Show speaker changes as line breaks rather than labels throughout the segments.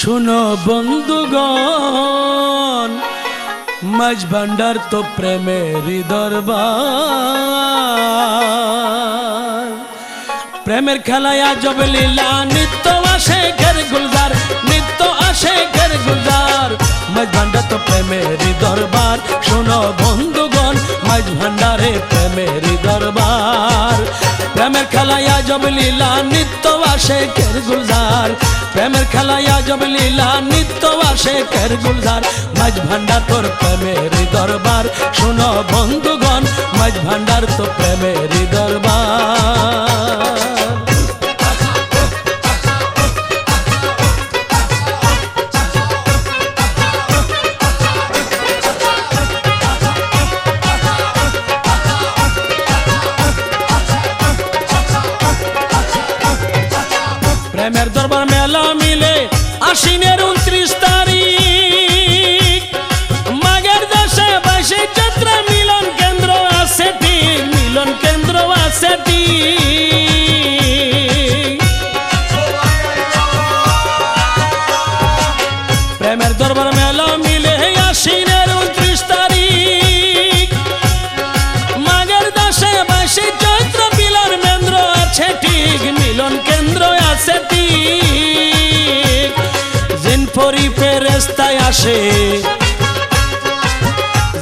শুনো বন্ধুগণ, মাঝ ভান্ডার তো প্রেমের দরবার। প্রেমের খেলায় আজব লীলা, নিত্য আসে ঘের গুলজার, নিত্য আসে ঘের গুলজার। মাঝ ভান্ডার তো প্রেমেরই দরবার, শোনো বন্ধুগণ, মাঝ ভান্ডারে প্রেমেরই দরবার। প্রেমের খেলায় আজব লীলা, নিত্য আসে ঘের গুলজার? প্রেমের খেলায় আজব লীলা, নিত্য আসে ঘের গুলজার? মাঝ ভান্ডার তোর প্রেমের দরবার। শোনো বন্ধুগণ মাঝ ভান্ডার তো প্রেমের দরবার। আসে।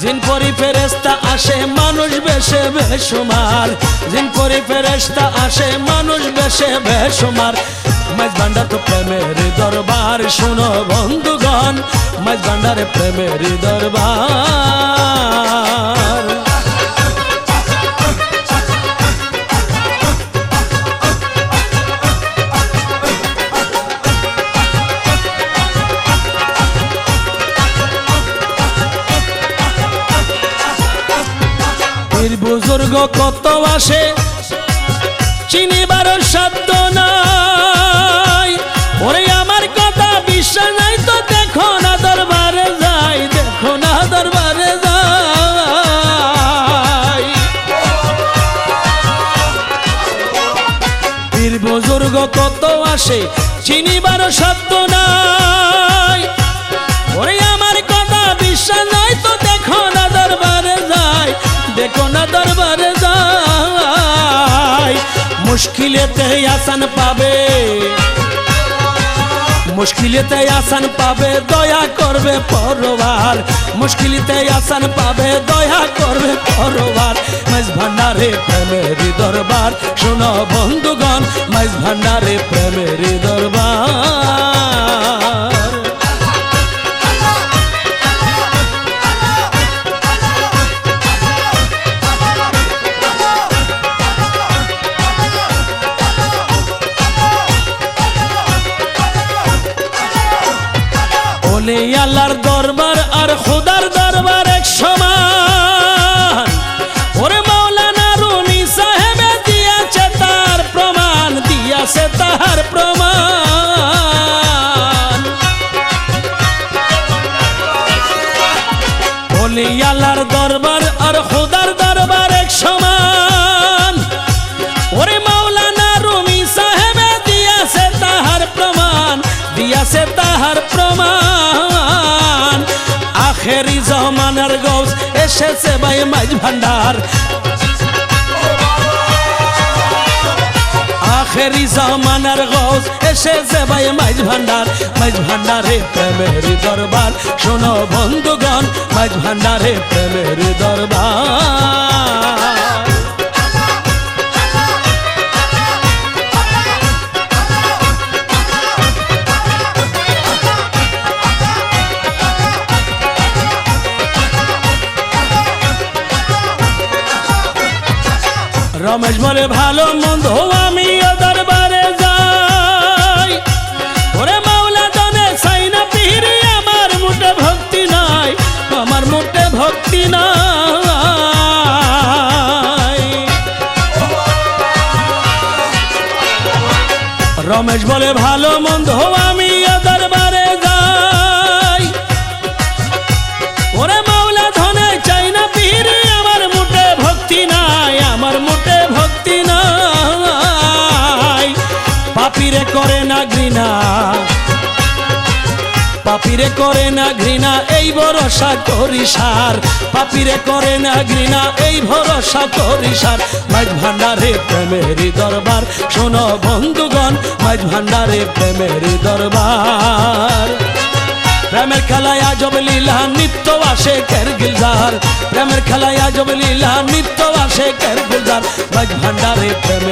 জিনপরি ফেরেস্তা আসে, মানুষ বেশে বেসুমার জিনপরি ফেরেস্তা আসে, মানুষ বেশে বেশুমার। মাঝ ভান্ডার তো প্রেমের দরবার, শুনো বন্ধুগণ মাঝ ভান্ডারে প্রেমের দরবার। বুজুর্গ কত আসে? চিনিবার শব্দ নাই। ওরে আমার কথা বিশ্বাস নাই তো দেখো না দরবারে যাই, দেখো না দরবারে যাই। বুজুর্গ কত আসে? চিনিবার শব্দ নাই। মুশকিলেতে আসান পাবে মুশকিলেতে আসান পাবে দয়া করবে পরবার মুশকিলেতে আসান পাবে দয়া করবে পরবার মাইজ ভান্ডারে প্রেমেরি দরবার শোনো বন্ধুগণ মাইজ ভান্ডারে প্রেমের ওলে আল্লাহর এসেছে ভাই মাঝ ভান্ডার। আখেরি জামানার গজ এসেছে ভাই মাঝ ভান্ডার। মাঝ ভান্ডারে প্রেমের দরবার, শোনো বন্ধুগণ মাঝ ভান্ডারে প্রেমের দরবার। রমেশ বলে, ভালো মন্দ আমি দরবারে যাই। ওরে মাওলা দনে সাই না পিহিরি আমার মুটে ভক্তি নাই, আমার মুটে ভক্তি নাই। রমেশ বলে, ভালো মন্দ আমি ঘৃণা। পাপিরে করে না ঘৃণা, এই ভরসা করি সার। পাপিরে করে না ঘৃণা, এই ভরসা করি সার। মাঝ ভান্ডারে প্রেমেরই দরবার, শোনো বন্ধুগণ মাঝ ভান্ডারে প্রেমেরই দরবার। প্রেমের খেলায় আজব লীলা, নিত্য আসে কের গিলজার প্রেমের খেলায় আজব লীলা, নিত্য আসে কের গুলজার মাঝ ভান্ডারে প্রেম